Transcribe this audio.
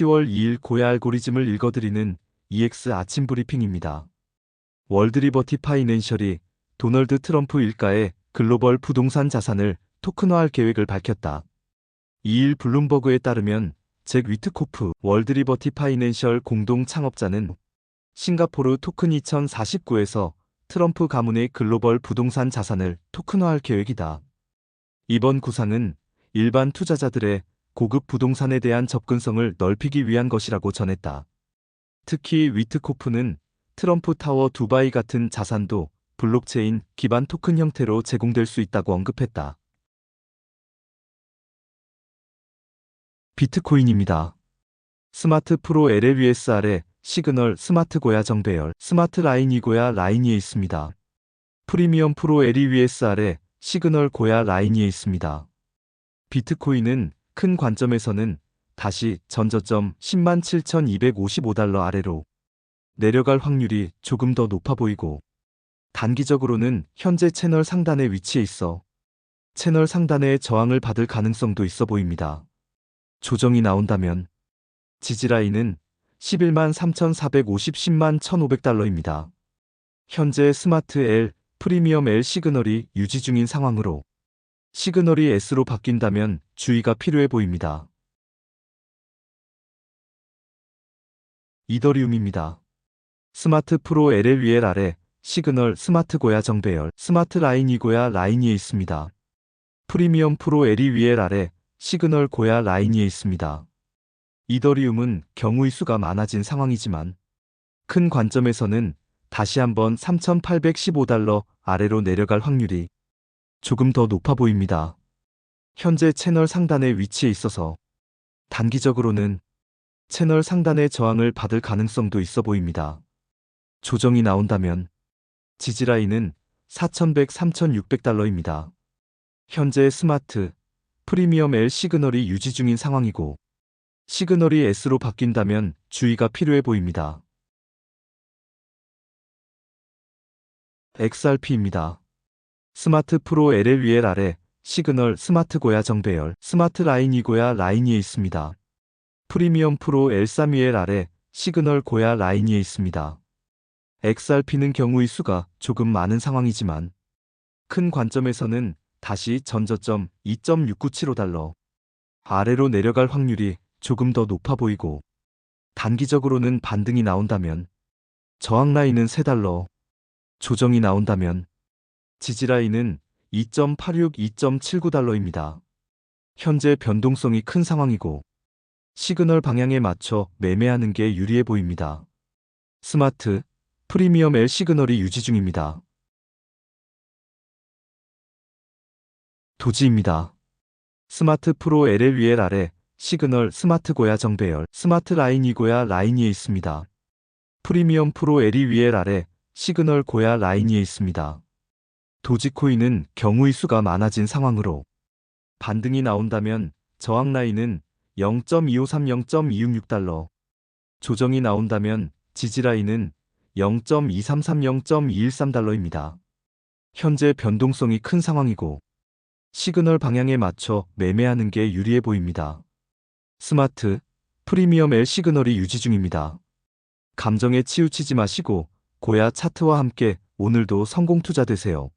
10월 2일 고야 알고리즘을 읽어드리는 EX 아침 브리핑입니다. 월드리버티 파이낸셜이 도널드 트럼프 일가의 글로벌 부동산 자산을 토큰화할 계획을 밝혔다. 2일 블룸버그에 따르면 잭 위트코프 월드리버티 파이낸셜 공동 창업자는 싱가포르 토큰 2049에서 트럼프 가문의 글로벌 부동산 자산을 토큰화할 계획이다. 이번 구상은 일반 투자자들의 고급 부동산에 대한 접근성을 넓히기 위한 것이라고 전했다. 특히 위트코프는 트럼프 타워 두바이 같은 자산도 블록체인 기반 토큰 형태로 제공될 수 있다고 언급했다. 비트코인입니다. 스마트 프로 LLUSR에 시그널 스마트 고야 정배열 스마트 라인 이 고야 라인이에 있습니다. 프리미엄 프로 LLUSR에 시그널 고야 라인이에 있습니다. 비트코인은 큰 관점에서는 다시 전저점 107,255달러 아래로 내려갈 확률이 조금 더 높아 보이고 단기적으로는 현재 채널 상단에 위치해 있어 채널 상단의 저항을 받을 가능성도 있어 보입니다. 조정이 나온다면 지지라인은 11만 3,450 10만 1,500달러입니다. 현재 스마트 L, 프리미엄 L 시그널이 유지 중인 상황으로 시그널이 S로 바뀐다면 주의가 필요해 보입니다. 이더리움입니다. 스마트 프로 LLUL 아래 시그널 스마트 고야 정배열 스마트 라인 이 고야 라인이에 있습니다. 프리미엄 프로 LEUL 아래 시그널 고야 라인이에 있습니다. 이더리움은 경우의 수가 많아진 상황이지만 큰 관점에서는 다시 한번 3,815달러 아래로 내려갈 확률이 조금 더 높아 보입니다. 현재 채널 상단에 위치해 있어서 단기적으로는 채널 상단의 저항을 받을 가능성도 있어 보입니다. 조정이 나온다면 지지라인은 4,100, 3,600달러입니다. 현재 스마트, 프리미엄 L 시그널이 유지 중인 상황이고 시그널이 S로 바뀐다면 주의가 필요해 보입니다. XRP입니다. 스마트 프로 LLUL 아래 시그널 스마트 고야 정배열 스마트 라인이 고야 라인이에 있습니다. 프리미엄 프로 L3UL 아래 시그널 고야 라인이에 있습니다. XRP는 경우의 수가 조금 많은 상황이지만 큰 관점에서는 다시 전저점 2.697달러 아래로 내려갈 확률이 조금 더 높아 보이고 단기적으로는 반등이 나온다면 저항 라인은 3달러 조정이 나온다면 지지 라인은 2.86, 2.79달러입니다. 현재 변동성이 큰 상황이고 시그널 방향에 맞춰 매매하는 게 유리해 보입니다. 스마트, 프리미엄 L 시그널이 유지 중입니다. 도지입니다. 스마트 프로 LLUL 아래 시그널 스마트 고야 정배열 스마트 라인이 고야 라인이에 있습니다. 프리미엄 프로 LEUL 아래 시그널 고야 라인이에 있습니다. 도지코인은 경우의 수가 많아진 상황으로 반등이 나온다면 저항 라인은 0.253, 0.266달러 조정이 나온다면 지지 라인은 0.233, 0.213달러입니다. 현재 변동성이 큰 상황이고 시그널 방향에 맞춰 매매하는 게 유리해 보입니다. 스마트, 프리미엄 L 시그널이 유지 중입니다. 감정에 치우치지 마시고 고야 차트와 함께 오늘도 성공 투자 되세요.